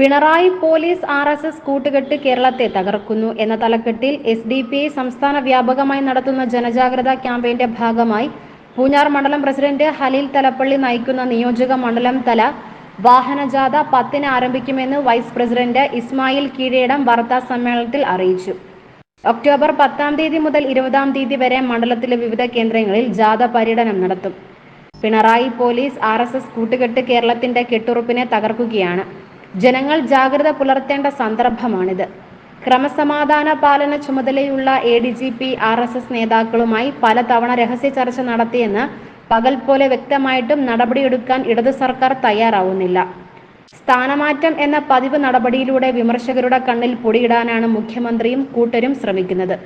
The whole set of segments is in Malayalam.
Pinarayi police R S S കൂട്ടുകെട്ട് കേരളത്തെ തകർക്കുന്നു എന്ന തലക്കെട്ടിൽ എസ് ഡി പി ഐ സംസ്ഥാന വ്യാപകമായി നടത്തുന്ന ജനജാഗ്രത ക്യാമ്പയിന്റെ ഭാഗമായി പൂഞ്ഞാർ മണ്ഡലം പ്രസിഡന്റ് ഹലീൽ തലപ്പള്ളി നയിക്കുന്ന നിയോജക മണ്ഡലം തല വാഹനജാഥ പത്തിന് ആരംഭിക്കുമെന്ന് വൈസ് പ്രസിഡന്റ് ഇസ്മായിൽ കീഴേടം വാർത്താ സമ്മേളനത്തിൽ അറിയിച്ചു. ഒക്ടോബർ പത്താം തീയതി മുതൽ ഇരുപതാം തീയതി വരെ മണ്ഡലത്തിലെ വിവിധ കേന്ദ്രങ്ങളിൽ ജാഥ പര്യടനം നടത്തും. Pinarayi police R S S കൂട്ടുകെട്ട് കേരളത്തിന്റെ കെട്ടുറപ്പിനെ തകർക്കുകയാണ്. ജനങ്ങൾ ജാഗ്രത പുലർത്തേണ്ട സന്ദർഭമാണിത്. ക്രമസമാധാന പാലന ചുമതലയുള്ള A D G P R S S നേതാക്കളുമായി പലതവണ രഹസ്യ ചർച്ച നടത്തിയെന്ന് പകൽ പോലെ വ്യക്തമായിട്ടും നടപടിയെടുക്കാൻ ഇടതു സർക്കാർ തയ്യാറാവുന്നില്ല. സ്ഥാനമാറ്റം എന്ന പതിവ് നടപടിയിലൂടെ വിമർശകരുടെ കണ്ണിൽ പൊടിയിടാനാണ് മുഖ്യമന്ത്രിയും കൂട്ടരും ശ്രമിക്കുന്നത്.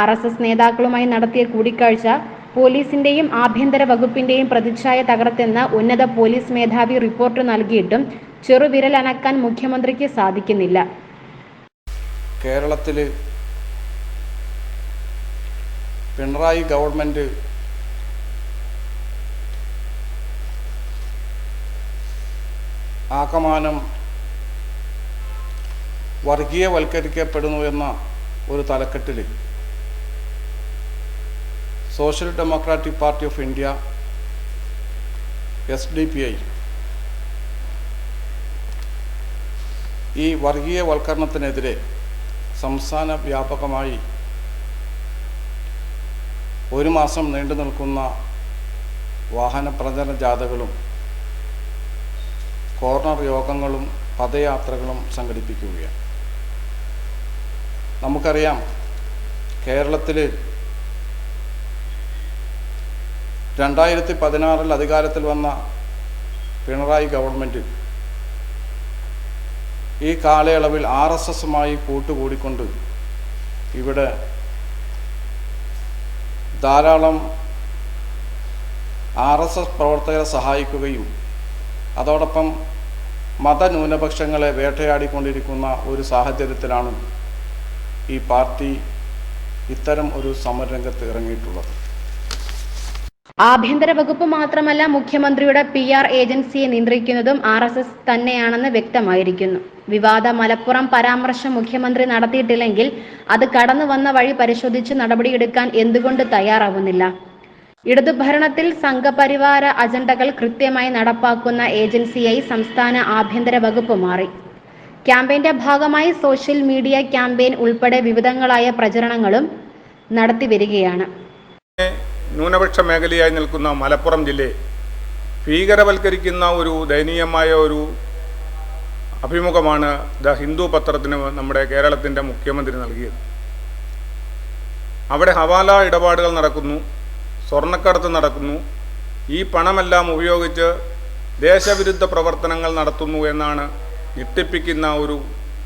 ആർ എസ് എസ് നേതാക്കളുമായി നടത്തിയ കൂടിക്കാഴ്ച പോലീസിന്റെയും ആഭ്യന്തര വകുപ്പിന്റെയും പ്രതിച്ഛായ തകർത്തെന്ന് ഉന്നത പോലീസ് മേധാവി റിപ്പോർട്ട് നൽകിയിട്ടും ചെറുവിരൽ അനക്കാൻ മുഖ്യമന്ത്രിക്ക് സാധിക്കുന്നില്ല. കേരളത്തിൽ പിണറായി ഗവൺമെന്റ് ആകമാനം വർഗീയവൽക്കരിക്കപ്പെടുന്നു എന്ന ഒരു തലക്കെട്ടിൽ Social Democratic Party of India S D P I ഈ വർഗീയവൽക്കരണത്തിനെതിരെ സംസ്ഥാന വ്യാപകമായി ഒരു മാസം നീണ്ടു നിൽക്കുന്ന വാഹന പ്രചരണ ജാഥകളും കോർണർ യോഗങ്ങളും പദയാത്രകളും സംഘടിപ്പിക്കുകയാണ്. നമുക്കറിയാം കേരളത്തിൽ രണ്ടായിരത്തി പതിനാറിൽ അധികാരത്തിൽ വന്ന പിണറായി ഗവൺമെന്റ് ഈ കാലയളവിൽ ആർ എസ് എസുമായി കൂട്ടുകൂടിക്കൊണ്ട് ഇവിടെ ധാരാളം ആർ എസ് എസ് പ്രവർത്തകരെ സഹായിക്കുകയും അതോടൊപ്പം മതന്യൂനപക്ഷങ്ങളെ വേട്ടയാടിക്കൊണ്ടിരിക്കുന്ന ഒരു സാഹചര്യത്തിലാണ് ഈ പാർട്ടി ഇത്തരം ഒരു സമരരംഗത്ത് ഇറങ്ങിയിട്ടുള്ളത്. ആഭ്യന്തര വകുപ്പ് മാത്രമല്ല മുഖ്യമന്ത്രിയുടെ പി ആർ ഏജൻസിയെ നിയന്ത്രിക്കുന്നതും ആർ എസ് എസ് തന്നെയാണെന്ന് വ്യക്തമായിരിക്കുന്നു. വിവാദ മലപ്പുറം പരാമർശം മുഖ്യമന്ത്രി നടത്തിയിട്ടില്ലെങ്കിൽ അത് കടന്നു വന്ന വഴി പരിശോധിച്ച് നടപടിയെടുക്കാൻ എന്തുകൊണ്ട് തയ്യാറാവുന്നില്ല? ഇടതു ഭരണത്തിൽ സംഘപരിവാര അജണ്ടകൾ കൃത്യമായി നടപ്പാക്കുന്ന ഏജൻസിയായി സംസ്ഥാന ആഭ്യന്തര വകുപ്പ് മാറി. ക്യാമ്പയിന്റെ ഭാഗമായി സോഷ്യൽ മീഡിയ ക്യാമ്പയിൻ ഉൾപ്പെടെ വിവിധങ്ങളായ പ്രചരണങ്ങളും നടത്തി വരികയാണ് ന്യൂനപക്ഷ മേഖലയായി നിൽക്കുന്ന മലപ്പുറം ജില്ലയെ ഭീകരവൽക്കരിക്കുന്ന ഒരു ദയനീയമായ ഒരു അഭിമുഖമാണ് ദ ഹിന്ദു പത്രത്തിന് നമ്മുടെ കേരളത്തിന്റെ മുഖ്യമന്ത്രി നൽകിയത്. അവിടെ ഹവാല ഇടപാടുകൾ നടക്കുന്നു സ്വർണക്കടത്ത് നടക്കുന്നു. ഈ പണമെല്ലാം ഉപയോഗിച്ച് ദേശവിരുദ്ധ പ്രവർത്തനങ്ങൾ നടത്തുന്നു എന്നാണ് ഞെട്ടിപ്പിക്കുന്ന ഒരു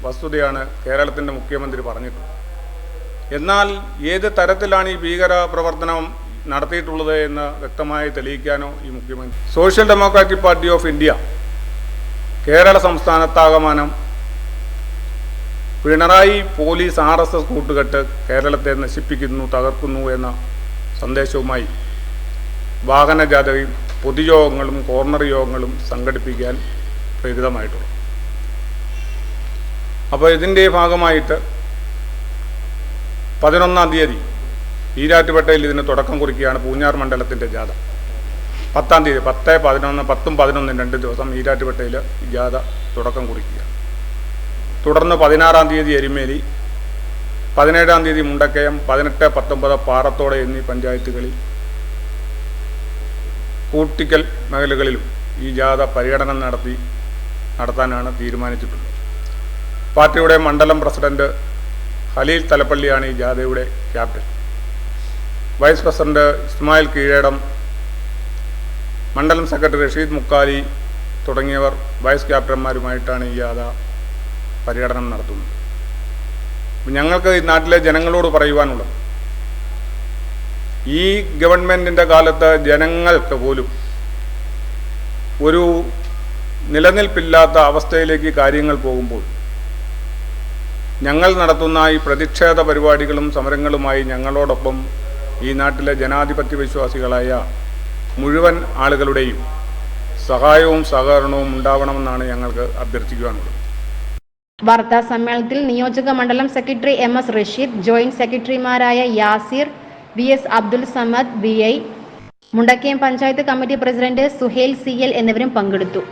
വസ്തുതയാണ് കേരളത്തിന്റെ മുഖ്യമന്ത്രി പറഞ്ഞിട്ടുള്ളത്. എന്നാൽ ഏത് തരത്തിലാണ് ഈ ഭീകര പ്രവർത്തനം നടത്തിയിട്ടുള്ളത് എന്ന് വ്യക്തമായി തെളിയിക്കാനോ ഈ മുഖ്യമന്ത്രി Social Democratic Party of India Kerala സംസ്ഥാനത്താകമാനം Pinarayi police R S S കൂട്ടുകെട്ട് കേരളത്തെ നശിപ്പിക്കുന്നു തകർക്കുന്നു എന്ന സന്ദേശവുമായി വാഹന ജാഥയും പൊതുയോഗങ്ങളും കോർണർ യോഗങ്ങളും സംഘടിപ്പിക്കാൻ പ്രേരിതമായിട്ടുള്ളു അപ്പോൾ ഇതിന്റെ ഭാഗമായിട്ട് പതിനൊന്നാം തീയതി ഈരാറ്റുപേട്ടയിൽ ഇതിന് തുടക്കം കുറിക്കുകയാണ് പൂഞ്ഞാർ മണ്ഡലത്തിന്റെ ജാഥ. പത്താം തീയതി പത്ത് പതിനൊന്ന് പത്തും പതിനൊന്നും രണ്ട് ദിവസം ഈരാറ്റുപേട്ടയിൽ ജാഥ തുടക്കം കുറിക്കുക തുടർന്ന് പതിനാറാം തീയതി എരുമേലി പതിനേഴാം തീയതി മുണ്ടക്കയം പതിനെട്ട് പത്തൊമ്പത് പാറത്തോട് എന്നീ പഞ്ചായത്തുകളിൽ കൂട്ടിക്കൽ മേഖലകളിലും ഈ ജാഥ പര്യടനം നടത്തി നടത്താനാണ് തീരുമാനിച്ചിട്ടുള്ളത്. പാർട്ടിയുടെ മണ്ഡലം പ്രസിഡന്റ് ഹലീൽ തലപ്പള്ളിയാണ് ഈ ജാഥയുടെ captain. Vice president Ismail Keezhedam മണ്ഡലം സെക്രട്ടറി റഷീദ് മുക്കാലി തുടങ്ങിയവർ വൈസ് ക്യാപ്റ്റന്മാരുമായിട്ടാണ് ഈ ജാഥ പര്യടനം നടത്തുന്നത്. ഞങ്ങൾക്ക് നാട്ടിലെ ജനങ്ങളോട് പറയുവാനുള്ളത് ഈ ഗവൺമെന്റിന്റെ കാലത്ത് ജനങ്ങൾക്ക് പോലും ഒരു നിലനിൽപ്പില്ലാത്ത അവസ്ഥയിലേക്ക് കാര്യങ്ങൾ പോകുമ്പോൾ ഞങ്ങൾ നടത്തുന്ന ഈ പ്രതിഷേധ പരിപാടികളും സമരങ്ങളുമായി ഞങ്ങളോടൊപ്പം ഈ നാട്ടിലെ ജനാധിപത്യ വിശ്വാസികളായ മുഴുവൻ ആളുകളുടെയും സഹായവും സഹകരണവും ഉണ്ടാവണമെന്നാണ് ഞങ്ങൾക്ക് അഭ്യർത്ഥിക്കുവാനുള്ളത്. വാർത്താ സമ്മേളനത്തിൽ നിയോജക മണ്ഡലം secretary M S Rasheed joint സെക്രട്ടറിമാരായ Yasir V S Abdul Samad V I Mundakkayam panchayat committee president Suhail C L എന്നിവരും പങ്കെടുത്തു.